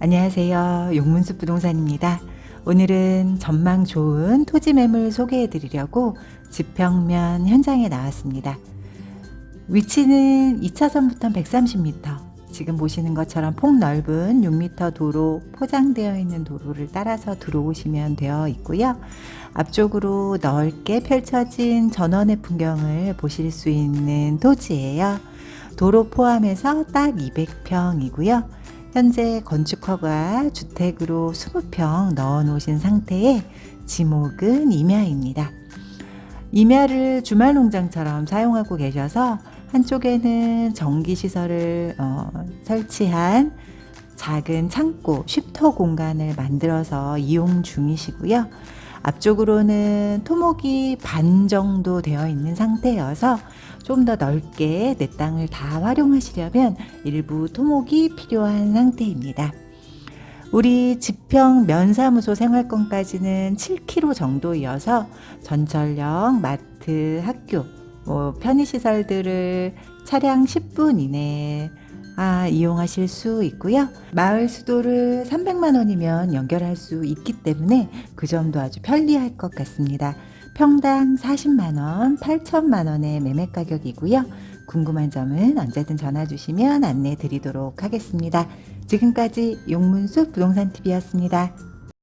안녕하세요. 용문숲 부동산입니다. 오늘은 전망 좋은 토지 매물 소개해 드리려고 지평면 현장에 나왔습니다. 위치는 2차선부터 130m. 지금 보시는 것처럼 폭넓은 6m 도로 포장되어 있는 도로를 따라서 들어오시면 되어 있고요. 앞쪽으로 넓게 펼쳐진 전원의 풍경을 보실 수 있는 토지예요. 도로 포함해서 딱 200평이고요. 현재 건축허가 주택으로 20평 넣어 놓으신 상태에 지목은 임야입니다. 임야를 주말 농장처럼 사용하고 계셔서 한쪽에는 전기 시설을 어, 설치한 작은 창고, 쉼터 공간을 만들어서 이용 중이시고요. 앞쪽으로는 토목이 반 정도 되어 있는 상태여서 좀 더 넓게 내 땅을 다 활용하시려면 일부 토목이 필요한 상태입니다. 우리 지평 면사무소 생활권까지는 7km 정도이어서 전철역, 마트, 학교, 뭐 편의시설들을 차량 10분 이내에 아, 이용하실 수 있고요. 마을 수도를 300만 원이면 연결할 수 있기 때문에 그 점도 아주 편리할 것 같습니다. 평당 40만 원, 8천만 원의 매매 가격이고요. 궁금한 점은 언제든 전화 주시면 안내 드리도록 하겠습니다. 지금까지 용문수 부동산 TV였습니다.